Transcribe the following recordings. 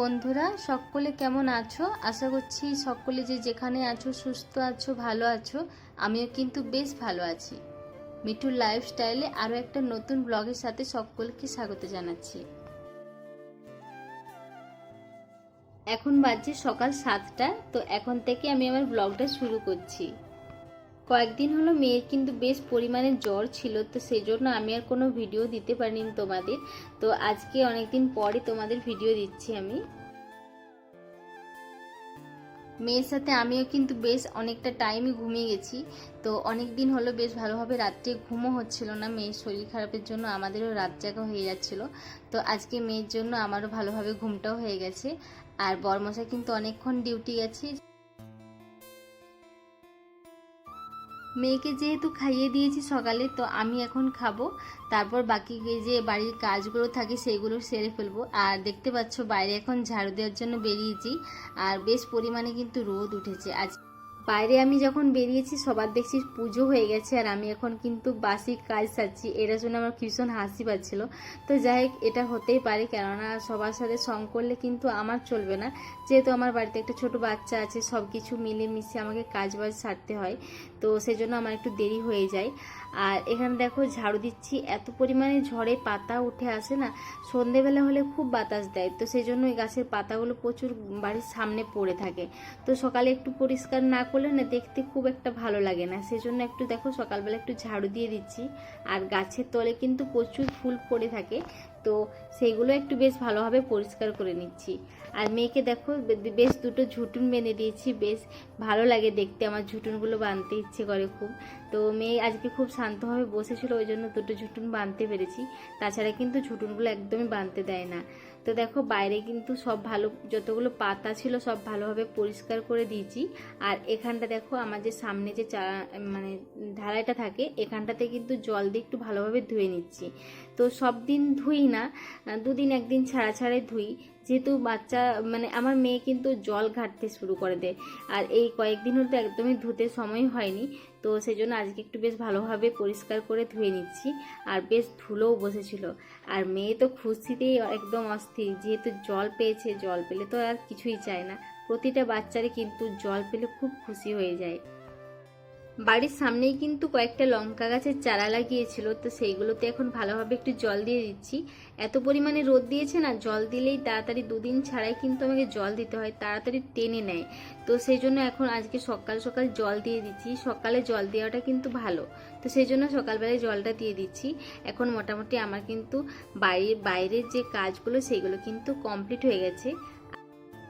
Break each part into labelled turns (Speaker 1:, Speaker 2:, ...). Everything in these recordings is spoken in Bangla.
Speaker 1: বন্ধুরা, সকলে কেমন আছো? আশা করছি সকলে যে যেখানে আছো, সুস্থ আছো, ভালো আছো, আমিও কিন্তু বেশ ভালো আছি। মিঠুর লাইফস্টাইলে আরও একটা নতুন ব্লগের সাথে সকলকে স্বাগত জানাচ্ছি। এখন বাজছে সকাল সাতটা, তো এখন থেকে আমি আমার ব্লগটা শুরু করছি। কয়েকদিন হলো মেয়ের কিন্তু বেশ পরিমাণে জ্বর ছিল, তো সেই জন্য আমি আর কোনো ভিডিও দিতে পারিনি তোমাদের। তো আজকে অনেকদিন পরে তোমাদের ভিডিও দিচ্ছি আমি। মেয়ের সাথে আমিও কিন্তু বেশ অনেকটা টাইমই ঘুমিয়ে গেছি। তো অনেক দিন হলো বেশ ভালোভাবে রাত্রে ঘুমও হচ্ছিল না, মেয়ের শরীর খারাপের জন্য আমাদেরও রাত জাগা হয়ে যাচ্ছিল। তো আজকে মেয়ের জন্য আমারও ভালোভাবে ঘুমটাও হয়ে গেছে। আর বরমশা কিন্তু অনেকক্ষণ ডিউটি গেছে মেয়েকে যেহেতু খাইয়ে দিয়েছি সকালে, তো আমি এখন খাব। তারপর বাকি যে বাড়ির কাজগুলো থাকে সেগুলো সেরে ফেলব। আর দেখতে পাচ্ছ বাইরে এখন ঝাড়ু দেওয়ার জন্য বেরিয়েছি। আর বেশ পরিমাণে কিন্তু রোদ উঠেছে। আজ বাইরে আমি যখন বেরিয়েছি, সবার দেখছি পুজো হয়ে গেছে আর আমি এখন কিন্তু বাসি কাজ সারছি। এটা শুনে আমার ভীষণ হাসি পাচ্ছিল। তো যাই হোক, এটা হতেই পারে, কেননা সবার সাথে সং করলে কিন্তু আমার চলবে না। যেহেতু আমার বাড়িতে একটা ছোট বাচ্চা আছে সব কিছু মিলেমিশে আমাকে কাজ বাজ সারতে হয়। তো সেজন্য আমার একটু দেরি হয়ে যায়। আর এখানে দেখো ঝাড়ু দিচ্ছি। এত পরিমাণে ঝড়ে পাতা উঠে আসে না, সন্ধেবেলা হলে খুব বাতাস দেয়। তো সেই জন্য এই গাছের পাতাগুলো প্রচুর বাড়ির সামনে পড়ে থাকে। তো সকালে একটু পরিষ্কার না করলে না দেখতে খুব একটা ভালো লাগে না। সেই জন্য একটু দেখো সকালবেলা একটু ঝাড়ু দিয়ে দিচ্ছি। আর গাছের তলে কিন্তু প্রচুর ফুল পড়ে থাকে। তো সেগুলো একটু বেশ ভালোভাবে পরিষ্কার করে নিচ্ছি। আর মেয়েকে দেখো বেশ দুটো ঝুটুন বেঁধে দিয়েছি, বেশ ভালো লাগে দেখতে, আমার ঝুটুনগুলো বাঁধতে ইচ্ছে করে খুব। তো মেয়ে আজকে খুব শান্তভাবে বসেছিল, ওই জন্য দুটো ঝুটুন বাঁধতে পেরেছি। তাছাড়া কিন্তু ঝুটুনগুলো একদমই বাঁধতে দেয় না। তো দেখো বাইরে কিন্তু সব ভালো, যতগুলো পাতা ছিল সব ভালোভাবে পরিষ্কার করে দিয়েছি। আর এখানটা দেখো আমার যে সামনে যে চা মানে ঢালাইটা থাকে, এখানটাতে কিন্তু জল দিয়ে একটু ভালোভাবে ধুয়ে নিচ্ছি। তো সব দিন ধুই না, দুদিন একদিন ছাড়া ছাড়াই ধুই। যেহেতু বাচ্চা মানে আমার মেয়ে কিন্তু জল ঘাটতে শুরু করে দেয়। আর এই কয়েকদিন হতে একদমই ধুতে সময় হয়নি। তো সেই জন্য আজকে একটু বেশ ভালোভাবে পরিষ্কার করে ধুয়ে নিচ্ছি। আর বেশ ধুলোও বসেছিল। আর মেয়ে তো খুশিতেই একদম অস্থির। যেহেতু জল পেয়েছে, জল পেলে তো আর কিছুই চায় না। প্রতিটা বাচ্চারই কিন্তু জল পেলে খুব খুশি হয়ে যায়। বাড়ির সামনেই কিন্তু কয়েকটা লঙ্কা গাছের চারা লাগিয়েছিল, তো সেইগুলোতে এখন ভালোভাবে একটু জল দিয়ে দিচ্ছি। এত পরিমাণে রোদ দিয়েছে না, জল দিলেই তাড়াতাড়ি দুদিন ছাড়াই কিন্তু আমাকে জল দিতে হয়, তাড়াতাড়ি টেনে নেয়। তো সেই জন্য এখন আজকে সকাল সকাল জল দিয়ে দিচ্ছি, সকালে জল দেওয়াটা কিন্তু ভালো। তো সেই জন্য সকালবেলায় জলটা দিয়ে দিচ্ছি। এখন মোটামুটি আমার কিন্তু বাইরের বাইরের যে কাজগুলো সেগুলো কিন্তু কমপ্লিট হয়ে গেছে।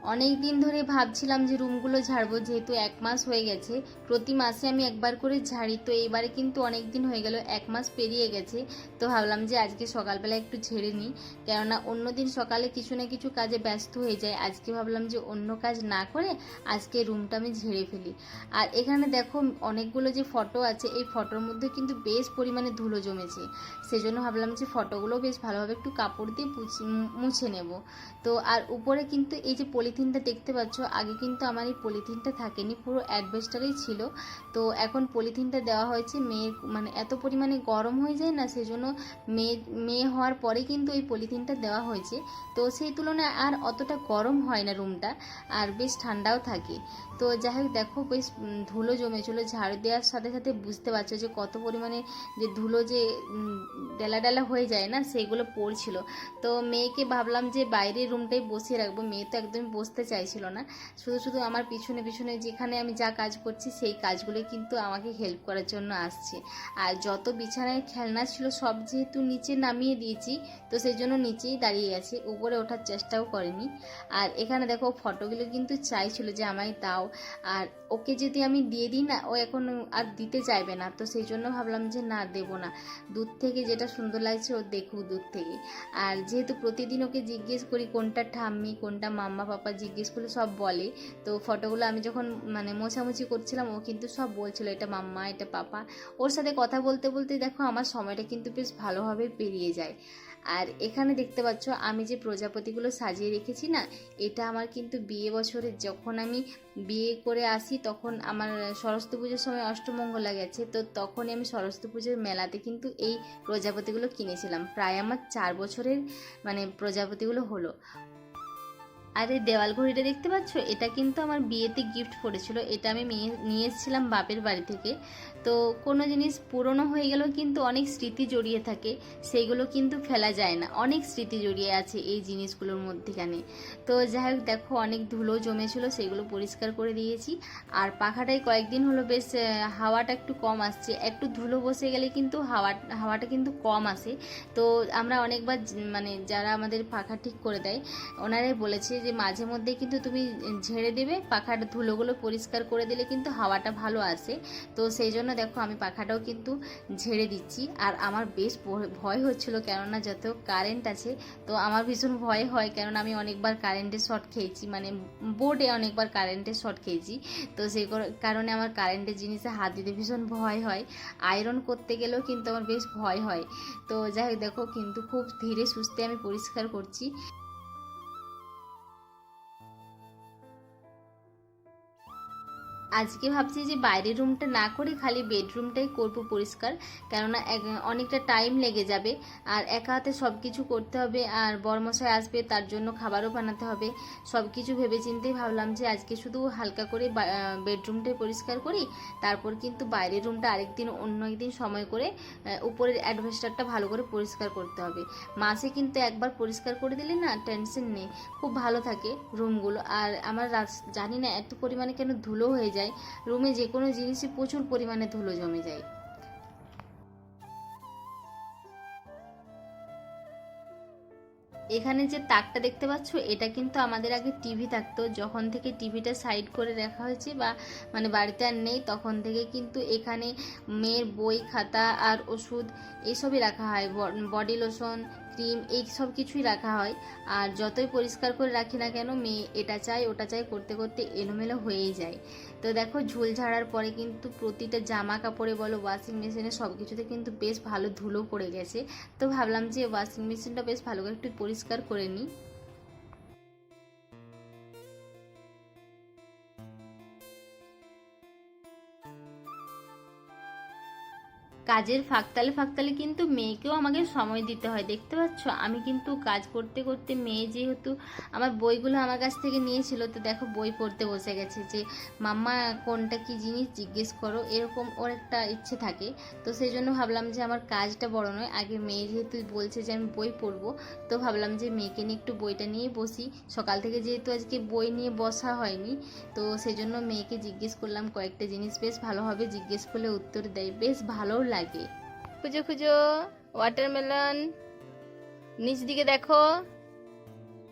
Speaker 1: অনেক দিন ধরে ভাবছিলাম যে রুমগুলো ঝাড়বো, যেহেতু এক মাস হয়ে গেছে। প্রতি মাসে আমি একবার করে ঝাড়ি, তো এবারে কিন্তু অনেক দিন হয়ে গেল, এক মাস পেরিয়ে গেছে। তো ভাবলাম যে আজকে সকালবেলা একটু ঝেড়ে নিই। কেননা অন্য দিন সকালে কিছু না কিছু কাজে ব্যস্ত হয়ে যায়। আজকে ভাবলাম যে অন্য কাজ না করে আজকে রুমটা আমি ঝেড়ে ফেলি। আর এখানে দেখো অনেকগুলো যে ফটো আছে, এই ফটোর মধ্যে কিন্তু বেশ পরিমাণে ধুলো জমেছে। সেজন্য ভাবলাম যে ফটোগুলো বেশ ভালোভাবে একটু কাপড় দিয়ে মুছে নেব। তো আর উপরে কিন্তু এই যে পলিথিনটা দেখতে পাচ্ছ, আগে কিন্তু আমার এই পলিথিনটা থাকেনি, পুরো অ্যাডভেস্টারেই ছিল। তো এখন পলিথিনটা দেওয়া হয়েছে, মেয়ের মানে এত পরিমাণে গরম হয়ে যায় না, সেজন্য মেয়ে মেয়ে হওয়ার পরে কিন্তু এই পলিথিনটা দেওয়া হয়েছে। তো সেই তুলনায় আর অতটা গরম হয় না রুমটা, আর বেশ ঠান্ডাও থাকে। তো যাই হোক, দেখো বেশ ধুলো জমেছিল, ঝাড়ু দেওয়ার সাথে সাথে বুঝতে পারছ যে কত পরিমাণে যে ধুলো যে ডেলা ডেলা হয়ে যায় না, সেগুলো পড়ছিল। তো মেয়েকে ভাবলাম যে বাইরের রুমটাই বসিয়ে রাখব, মেয়ে তো একদমই বসতে চাইছিল না। শুধু শুধু আমার পিছনে পিছনে যেখানে আমি যা কাজ করছি, সেই কাজগুলো কিন্তু আমাকে হেল্প করার জন্য আসছে। আর যত বিছানায় খেলনা ছিল, সব যেহেতু নিচে নামিয়ে দিয়েছি, তো সেই জন্য নিচেই দাঁড়িয়ে গেছে উপরে ওঠার চেষ্টাও করেনি। আর এখানে দেখো ফটোগুলো কিন্তু চাইছিল যে আমায় দাও। আর ওকে যদি আমি দিয়ে দিই না, ও এখন আর দিতে চাইবে না। তো সেই জন্য ভাবলাম যে না, দেবো না। দূর থেকে যেটা সুন্দর লাগছে, ও দেখুক দূর থেকে। আর যেহেতু প্রতিদিন ওকে জিজ্ঞেস করি, কোনটা ঠাম্মি, কোনটা মাম্মা, পাপা জিজ্ঞেস করলে সব বলে। তো ফটোগুলো আমি যখন মানে মোছামুছি করছিলাম, ও কিন্তু সব বলছিল, এটা মাম্মা, এটা পাপা। ওর সাথে কথা বলতে বলতে দেখো, আমার সময়টা কিন্তু বেশ ভালোভাবে পেরিয়ে যায়। আর এখানে দেখতে পাচ্ছ, আমি যে প্রজাপতিগুলো সাজিয়ে রেখেছি না, এটা আমার কিন্তু বিয়ে বছরে যখন আমি বিয়ে করে আসি, তখন আমার সরস্বতী পুজোর সময় অষ্টমঙ্গলা গেছে তো তখনই আমি সরস্বতী পুজোর মেলাতে কিন্তু এই প্রজাপতিগুলো কিনেছিলাম। প্রায় আমার চার বছরের মানে প্রজাপতিগুলো হলো। আর এই দেওয়াল ঘড়িটা দেখতে পাচ্ছ? এটা কিন্তু আমার বিয়েতে গিফট পড়েছিল এটা আমি নিয়ে- নিয়ে এসেছিলাম বাপের বাড়ি থেকে। তো কোনো জিনিস পুরনো হয়ে গেলেও কিন্তু অনেক স্মৃতি জড়িয়ে থাকে সেইগুলো কিন্তু ফেলা যায় না। অনেক স্মৃতি জড়িয়ে আছে এই জিনিসগুলোর মধ্যেখানে। তো যাই হোক, দেখো অনেক ধুলো জমেছিল, সেগুলো পরিষ্কার করে দিয়েছি। আর পাখাটায় কয়েকদিন হলো বেশ হাওয়াটা একটু কম আসছে। একটু ধুলো বসে গেলে কিন্তু হাওয়া, হাওয়াটা কিন্তু কম আসে। তো আমরা অনেকবার মানে যারা আমাদের পাখা ঠিক করে দেয়, ওনারাই বলেছে যে মাঝে মধ্যে কিন্তু তুমি ঝেড়ে দেবে, পাখার ধুলোগুলো পরিষ্কার করে দিলে কিন্তু হাওয়াটা ভালো আসে। তো সেই জন্য দেখো, আমি পাখাটাও কিন্তু ঝেড়ে দিচ্ছি। আর আমার বেশ ভয় হচ্ছিল কেননা যত কারেন্ট আছে, তো আমার ভীষণ ভয় হয় কেননা আমি অনেকবার কারেন্টের শর্ট খেয়েছি মানে বোর্ডে অনেকবার কারেন্টের শর্ট খেয়েছি। তো সেই কারণে আমার কারেন্টের জিনিসে হাত দিতে ভীষণ ভয় হয়। আয়রন করতে গেলেও কিন্তু আমার বেশ ভয় হয়। তো যাই হোক, দেখো, কিন্তু খুব ধীরে সুস্থে আমি পরিষ্কার করছি। আজকে ভাবছি যে বাইরের রুমটা না করে খালি বেডরুমটাই করব পরিষ্কার, কেননা অনেকটা টাইম লেগে যাবে। আর একা হাতে সব কিছু করতে হবে, আর বরমশাই আসবে, তার জন্য খাবারও বানাতে হবে। সব কিছু ভেবে চিন্তেই ভাবলাম যে আজকে শুধু হালকা করে বেডরুমটাই পরিষ্কার করি, তারপর কিন্তু বাইরের রুমটা আরেকদিন, অন্য একদিন সময় করে উপরের অ্যাডভেস্টারটা ভালো করে পরিষ্কার করতে হবে। মাসে কিন্তু একবার পরিষ্কার করে দিলে না টেনশন নেই, খুব ভালো থাকে রুমগুলো। আর আমার জানি না এত পরিমাণে কেন ধুলো হয়ে যায়। রুমে যে কোনো জিনিসই প্রচুর পরিমাণে ধুলো জমে যায়। এখানে যে তাকটা দেখতে পাচ্ছ, এটা কিন্তু আমাদের আগে টিভি থাকতো। যখন থেকে টিভিটা সাইড করে রাখা হয়েছে বা মানে বাড়িতে আর নেই, তখন থেকে কিন্তু এখানে মেয়ের বই, খাতা আর ওষুধ এসবই রাখা হয়। বডি লোশন ক্রিম, এই সব কিছুই রাখা হয়। আর যতই পরিষ্কার করে রাখি না কেন, মেয়ে এটা চাই ওটা চাই করতে করতে এলোমেলো হয়েই যায়। তো দেখো, ঝুল ঝাড়ার পরে কিন্তু প্রতিটা জামা কাপড়ে বলো ওয়াশিং মেশিনে সব কিছুতে কিন্তু বেশ ভালো ধুলো পড়ে গেছে। তো ভাবলাম যে ওয়াশিং মেশিনটা বেশ ভালো করে একটু পরিষ্কার করে নিই। কাজের ফাঁকতালে ফাঁকতালে কিন্তু মেয়েকেও আমাকে সময় দিতে হয়। দেখতে পাচ্ছ? আমি কিন্তু কাজ করতে করতে মেয়ে যেহেতু আমার বইগুলো আমার কাছ থেকে নিয়েছিল, তো দেখো বই পড়তে বসে গেছে যে, মাম্মা, কোনটা কি জিনিস জিজ্ঞেস করো। এরকম ওর একটা ইচ্ছে থাকে। তো সেই জন্য ভাবলাম যে, আমার কাজটা বড় নয়। আগে মেয়ে যেহেতু বলছে যে, আমি বই পড়ব। তো ভাবলাম যে, মেয়েকে নিয়ে একটু বইটা নিয়ে বসি। সকাল থেকে যেহেতু আজকে বই নিয়ে বসা হয়নি, তো সেই জন্য মেয়েকে জিজ্ঞেস করলাম, কয়েকটা জিনিস বেশ ভালোভাবে জিজ্ঞেস করলে উত্তর দেয়। বেশ ভালোও লাগে খুঁজো খুঁজো। ওয়াটারমেলন নিচ দিকে দেখো।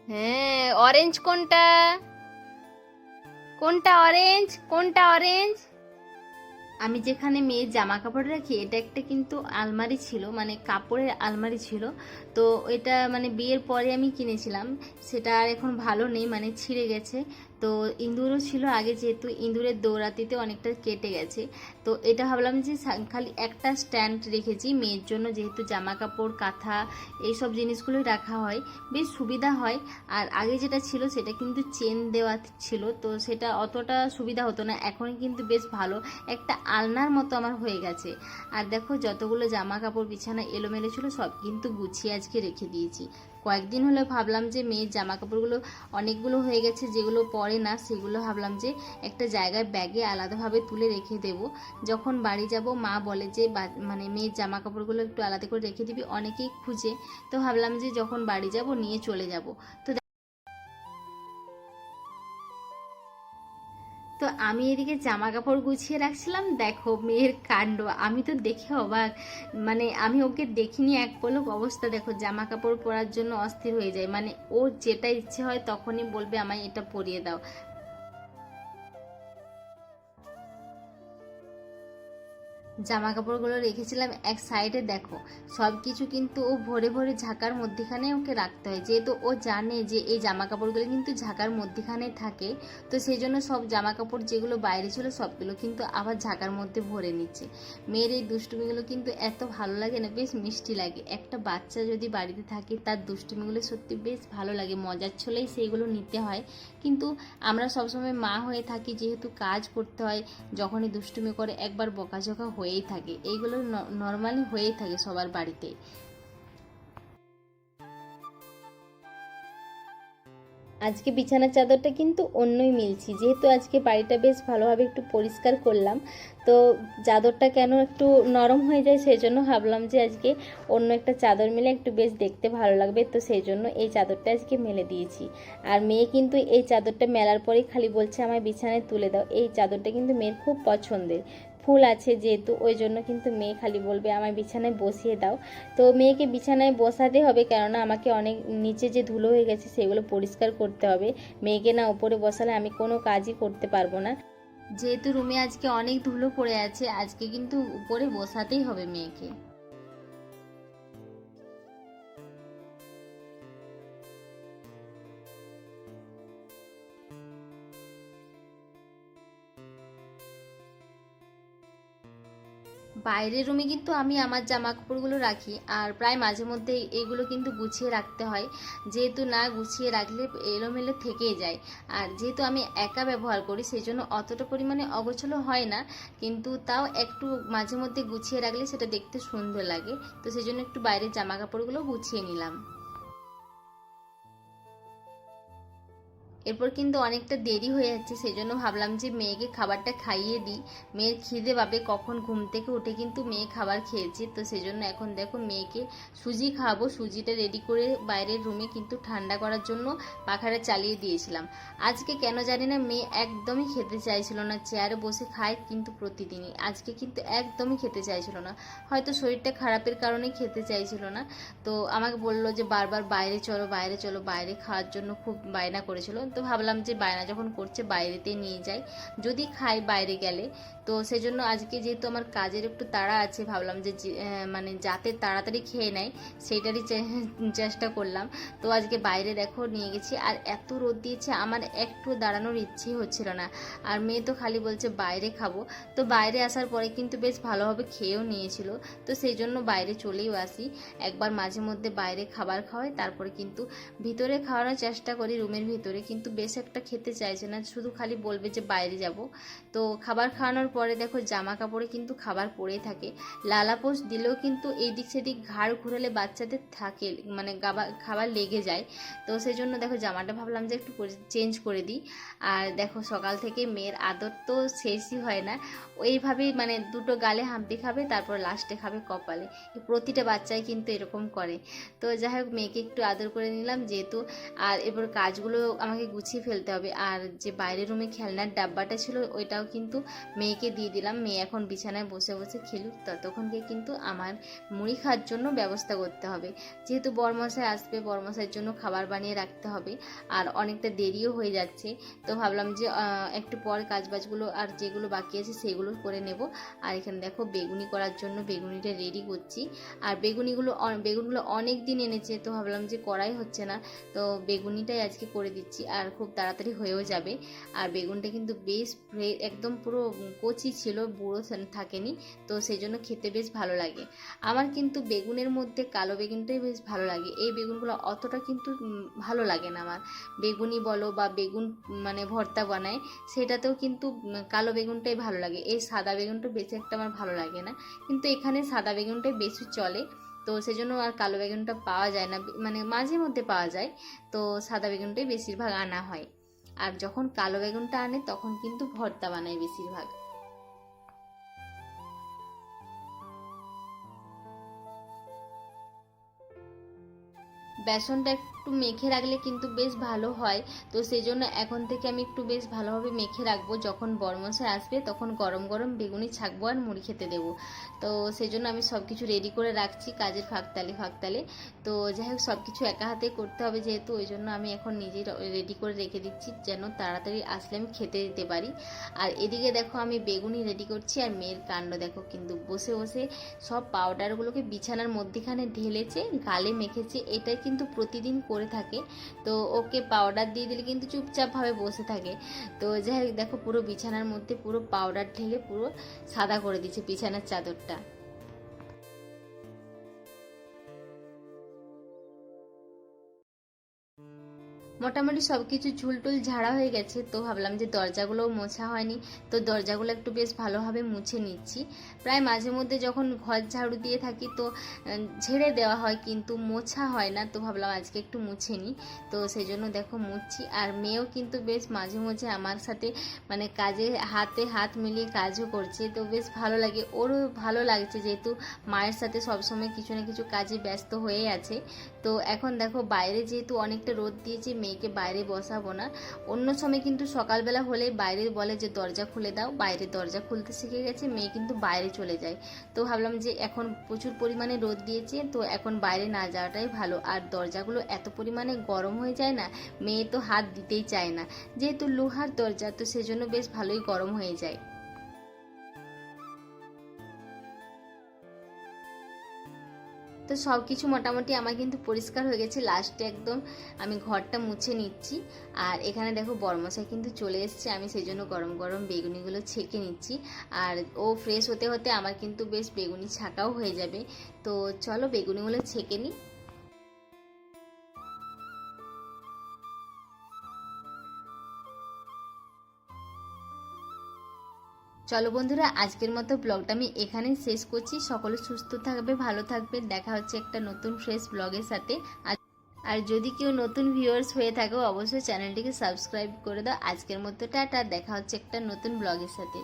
Speaker 1: হ্যাঁ অরেঞ্জ কোনটা? কোনটা অরেঞ্জ কোনটা অরেঞ্জ আমি যেখানে মেয়ের জামা কাপড় রাখি, এটা একটা কিন্তু আলমারি ছিল মানে কাপড়ের আলমারি ছিল। তো এটা মানে বিয়ের পরে আমি কিনেছিলাম। সেটা আর এখন ভালো নেই মানে ছিঁড়ে গেছে। তো ইঁদুরও ছিল আগে যেহেতু ইঁদুরের দৌড়াতিতে অনেকটা কেটে গেছে, তো এটা ভাবলাম যে খালি একটা স্ট্যান্ড রেখেছি মেয়ের জন্য যেহেতু জামা কাপড় কাঁথা এইসব জিনিসগুলোই রাখা হয়। বেশ সুবিধা হয়। আর আগে যেটা ছিল সেটা কিন্তু চেন দেওয়া ছিল, তো সেটা অতটা সুবিধা হতো না। এখন কিন্তু বেশ ভালো। একটা আলনার মতো আমার হয়ে গেছে। আর দেখো যতগুলো জামা কাপড় বিছানা এলোমেলো ছিল সব কিন্তু গুছিয়ে আজকে রেখে দিয়েছি। কয়েকদিন হলে ভাবলাম যে মেয়ের জামা কাপড়গুলো অনেকগুলো হয়ে গেছে, যেগুলো পরে না, সেগুলো ভাবলাম যে একটা জায়গায় ব্যাগে আলাদাভাবে তুলে রেখে দেব। যখন বাড়ি যাব, মা বলে যে মানে মেয়ের জামা কাপড়গুলো একটু আলাদা করে রেখে দিবি, অনেকেই খুঁজে। তো ভাবলাম যে যখন বাড়ি যাব, নিয়ে চলে যাব। তো তো আমি এদিকে জামা কাপড় গুছিয়ে রাখছিলাম। দেখো মেয়ের কাণ্ড। আমি তো দেখে অবাক। মানে আমি ওকে দেখিনি, এক পলক অবস্থা। দেখো জামা কাপড় পরার জন্য অস্থির হয়ে যায়। মানে ও যেটা ইচ্ছে হয় তখনই বলবে, আমায় এটা পরিয়ে দাও। জামা কাপড়গুলো রেখেছিলাম এক সাইডে, দেখো। সব কিছু কিন্তু ও ভরে ভরে ঝাঁকার মধ্যেখানে ওকে রাখতে হয়। যেহেতু ও জানে যে এই জামা কাপড়গুলো কিন্তু ঝাঁকার মধ্যেখানে থাকে, তো সেই জন্য সব জামা কাপড় যেগুলো বাইরে ছিল সবগুলো কিন্তু আবার ঝাঁকার মধ্যে ভরে নিচ্ছে। মেয়ের এই দুষ্টুমিগুলো কিন্তু এত ভালো লাগে না, বেশ মিষ্টি লাগে। একটা বাচ্চা যদি বাড়িতে থাকে, তার দুষ্টুমিগুলো সত্যি বেশ ভালো লাগে, মজার ছলেই সেইগুলো নিতে হয়। কিন্তু আমরা সবসময় মা হয়ে থাকি, যেহেতু কাজ করতে হয়, যখনই দুষ্টুমি করে একবার বকাঝকা হয়েই থাকে। এইগুলো নর্মালি হয়েই থাকে সবার বাড়িতে। আজকে বিছানার চাদরটা কিন্তু অন্যই মিলছি। যেহেতু আজকে বাড়িটা বেশ ভালোভাবে একটু পরিষ্কার করলাম, তো চাদরটা কেন একটু নরম হয়ে যায় সেই জন্য ভাবলাম যে আজকে অন্য একটা চাদর মিলে একটু বেশ দেখতে ভালো লাগবে, তো সেই জন্য এই চাদরটা আজকে মেলে দিয়েছি। আর মেয়ে কিন্তু এই চাদরটা মেলার পরেই খালি বলছে, আমায় বিছানায় তুলে দাও। এই চাদরটা কিন্তু মেয়ের খুব পছন্দের। ফুল আছে যেহেতু, ওই জন্য কিন্তু মেয়ে খালি বলবে আমার বিছানায় বসিয়ে দাও। তো মেয়েকে বিছানায় বসাতে হবে, কেননা আমাকে অনেক নিচে যে ধুলো হয়ে গেছে সেগুলো পরিষ্কার করতে হবে। মেয়েকে না ওপরে বসালে আমি কোনো কাজই করতে পারব না। যেহেতু রুমে আজকে অনেক ধুলো পড়ে আছে, আজকে কিন্তু উপরে বসাতেই হবে মেয়েকে। বাইরের রুমে কিন্তু আমি আমার জামা কাপড়গুলো রাখি। আর প্রায় মাঝে মধ্যে এগুলো কিন্তু গুছিয়ে রাখতে হয়। যেহেতু না গুছিয়ে রাখলে এলোমেলো থেকে যায়। আর যেহেতু আমি একা ব্যবহার করি সেই জন্য অতটা পরিমাণে অগোছলো হয় না। কিন্তু তাও একটু মাঝে মধ্যে গুছিয়ে রাখলে সেটা দেখতে সুন্দর লাগে। তো সেই জন্য একটু বাইরের জামা কাপড়গুলো গুছিয়ে নিলাম। এরপর কিন্তু অনেকটা দেরি হয়ে যাচ্ছে সেই জন্য ভাবলাম যে মেয়েকে খাবারটা খাইয়ে দিই। মেয়ের খিদে পাবে কখন, ঘুম থেকে উঠে কিন্তু মেয়ে খাবার খেয়েছে, তো সেই জন্য এখন দেখো মেয়েকে সুজি খাওয়াবো। সুজিটা রেডি করে বাইরের রুমে কিন্তু ঠান্ডা করার জন্য পাখাটা চালিয়ে দিয়েছিলাম। আজকে কেন জানি না মেয়ে একদমই খেতে চাইছিল না, চেয়ারে বসে খায় কিন্তু প্রতিদিনই। আজকে কিন্তু একদমই খেতে চাইছিল না। হয়তো শরীরটা খারাপের কারণেই খেতে চাইছিল না। তো আমাকে বলল যে বারবার বাইরে চলো বাইরে চলো, বাইরে খাওয়ার জন্য খুব বায়না করেছিল। তো ভাবলাম যে বায়না যখন করছে বাইরেতে নিয়ে যাই। যদি খাই বাইরে গেলে, তো সেজন্য আজকে যেহেতু আমার কাজের একটু তাড়া আছে, ভাবলাম যে মানে যাতে তাড়াতাড়ি খেয়ে নেয়, সেইটারই চেষ্টা করলাম। তো আজকে বাইরে দেখো নিয়ে গেছি, আর এত রোদ দিয়েছে, আমার একটু দাঁড়ানোর ইচ্ছেই হচ্ছিল না। আর মেয়ে তো খালি বলছে বাইরে খাব। তো বাইরে আসার পরে কিন্তু বেশ ভালোভাবে খেয়েও নিয়েছিল। তো সেই জন্য বাইরে চলেও আসি। একবার মাঝে মধ্যে বাইরে খাবার খাওয়াই, তারপরে কিন্তু ভিতরে খাওয়ানোর চেষ্টা করি, রুমের ভিতরে, কিন্তু বেশ একটা খেতে চাইছে না, শুধু খালি বলবে যে বাইরে যাব। তো খাবার খাওয়ানোর পরে দেখো জামা কাপড়ে কিন্তু খাবার পড়েই থাকে। লালাপোষ দিলেও কিন্তু এদিক সেদিক ঘাড় ঘুরালে বাচ্চাদের থাকে মানে খাবার লেগে যায়। তো সেই জন্য দেখো জামাটা ভাবলাম যে একটু চেঞ্জ করে দিই। আর দেখো সকাল থেকে মেয়ের আদর তো শেষই হয় না। ওইভাবেই মানে দুটো গালে হাম্পি খাবে, তারপর লাস্টে খাবে কপালে। প্রতিটা বাচ্চাই কিন্তু এরকম করে। তো যাই হোক, মেয়েকে একটু আদর করে নিলাম যেহেতু, আর এবার কাজগুলো আমাকে গুছিয়ে ফেলতে হবে। আর যে বাইরের রুমে খেলনার ডাব্বাটা ছিল, ওইটাও কিন্তু মেয়েকে দিয়ে দিলাম। মেয়ে এখন বিছানায় বসে বসে খেলুক ততক্ষণকে কিন্তু আমার মুড়ি খাওয়ার জন্য ব্যবস্থা করতে হবে। যেহেতু বরমশাই আসবে, বরমশাইয়ের জন্য খাবার বানিয়ে রাখতে হবে। আর অনেকটা দেরিও হয়ে যাচ্ছে, তো ভাবলাম যে একটু পর কাজবাজগুলো আর যেগুলো বাকি আছে সেগুলো করে নেব। আর এখানে দেখো বেগুনি করার জন্য বেগুনিটা রেডি করছি। আর বেগুনিগুলো বেগুনগুলো অনেক দিন এনেছে, তো ভাবলাম যে করাই হচ্ছে না। তো বেগুনিটাই আজকে করে দিচ্ছি। আর খুব তাড়াতাড়ি হয়েও যাবে। আর বেগুনটা কিন্তু বেশ একদম পুরো কচি ছিল, বুড়ো থাকেনি, তো সেই জন্য খেতে বেশ ভালো লাগে। আমার কিন্তু বেগুনের মধ্যে কালো বেগুনটাই বেশ ভালো লাগে। এই বেগুনগুলো অতটা কিন্তু ভালো লাগে না আমার। বেগুনি বলো বা বেগুন মানে ভর্তা বানায়, সেটাতেও কিন্তু কালো বেগুনটাই ভালো লাগে। এই সাদা বেগুনটা বেশি একটা আমার ভালো লাগে না। কিন্তু এখানে সাদা বেগুনটাই বেশি চলে। তো সেই জন্য আর কালো বেগুনটা পাওয়া যায় না মানে মাঝে মধ্যে পাওয়া যায়। তো সাদা বেগুনটাই বেশিরভাগ আনা হয়। আর যখন কালো বেগুনটা আনে, তখন কিন্তু ভর্তা বানায় বেশিরভাগ। বেসনটা একটু মেখে রাখলে কিন্তু বেশ ভালো হয়। তো সেই জন্য এখন থেকে আমি একটু বেশ ভালোভাবে মেখে রাখব। যখন বরমশাই আসবে তখন গরম গরম বেগুনি ছাকবো আর মুড়ি খেতে দেবো। তো সেই জন্য আমি সব কিছু রেডি করে রাখছি কাজের ফাঁকতালে ফাঁকতালে। তো যাই হোক সব কিছু একা হাতে করতে হবে যেহেতু ওই জন্য আমি এখন নিজেই রেডি করে রেখে দিচ্ছি যেন তাড়াতাড়ি আসলে আমি খেতে দিতে পারি। আর এদিকে দেখো আমি বেগুনি রেডি করছি আর মেয়ের কাণ্ড দেখো কিন্তু বসে বসে সব পাউডারগুলোকে বিছানার মধ্যেখানে ঢেলেছে, গালে মেখেছে। এটা কিন্তু প্রতিদিন করে থাকে। তো ওকে পাউডার দিয়ে দিলে কিন্তু চুপচাপভাবে বসে থাকে। তো যাই দেখো পুরো বিছানার মধ্যে পুরো পাউডার ঢেলে পুরো সাদা করে দিচ্ছে বিছানার চাদরটা। মোটামুটি সব কিছু ঝুলটুল ঝাড়া হয়ে গেছে, তো ভাবলাম যে দরজাগুলোও মোছা হয়নি, তো দরজাগুলো একটু বেশ ভালোভাবে মুছে নিচ্ছি। প্রায় মাঝে মধ্যে যখন ঘর ঝাড়ু দিয়ে থাকি, তো ঝেড়ে দেওয়া হয় কিন্তু মোছা হয় না, তো ভাবলাম আজকে একটু মুছে নিই। তো সেই জন্য দেখো মুছছি, আর মেয়েও কিন্তু বেশ মাঝে মাঝে আমার সাথে মানে কাজে, হাতে হাত মিলিয়ে কাজও করছে, তো বেশ ভালো লাগে। ওরও ভালো লাগছে যেহেতু মায়ের সাথে সবসময় কিছু না কিছু কাজে ব্যস্ত হয়ে আছে। তো এখন দেখো বাইরে যেহেতু অনেকটা রোদ দিয়েছে মেয়েকে বাইরে বসাবো না। অন্য সময় কিন্তু সকালবেলা হলে বাইরে বলে যে, দরজা খুলে দাও। বাইরে দরজা খুলতে শিখে গেছে, মেয়ে কিন্তু বাইরে চলে যায়। তো ভাবলাম যে, এখন প্রচুর পরিমাণে রোদ দিয়েছে, তো এখন বাইরে না যাওয়াটাই ভালো। আর দরজাগুলো এত পরিমাণে গরম হয়ে যায় না, মেয়ে তো হাত দিতেই চায় না। যেহেতু লোহার দরজা, তো সেজন্য বেশ ভালোই গরম হয়ে যায়। তো সব কিছু মোটামুটি আমার কিন্তু পরিষ্কার হয়ে গেছে লাস্টে একদম আমি ঘরটা মুছে নিচ্ছি। আর এখানে দেখো বরমশাই কিন্তু চলে এসছে, আমি সেই জন্য গরম গরম বেগুনিগুলো ছেঁকে নিচ্ছি। আর ও ফ্রেশ হতে হতে আমার কিন্তু বেশ বেগুনি ছাঁকাও হয়ে যাবে। তো চলো বেগুনিগুলো ছেঁকে নিই। চলো বন্ধুরা, আজকের মতো ব্লগটা আমি এখানেই শেষ করছি। সকলে সুস্থ থাকবে, ভালো থাকবে। দেখা হচ্ছে একটা নতুন ফ্রেশ ব্লগের সাথে। আর যদি কেউ নতুন ভিউয়ার্স হয়ে থাকে, অবশ্যই চ্যানেলটিকে সাবস্ক্রাইব করে দাও। আজকের মতো টাটা, দেখা হচ্ছে একটা নতুন ব্লগের সাথে।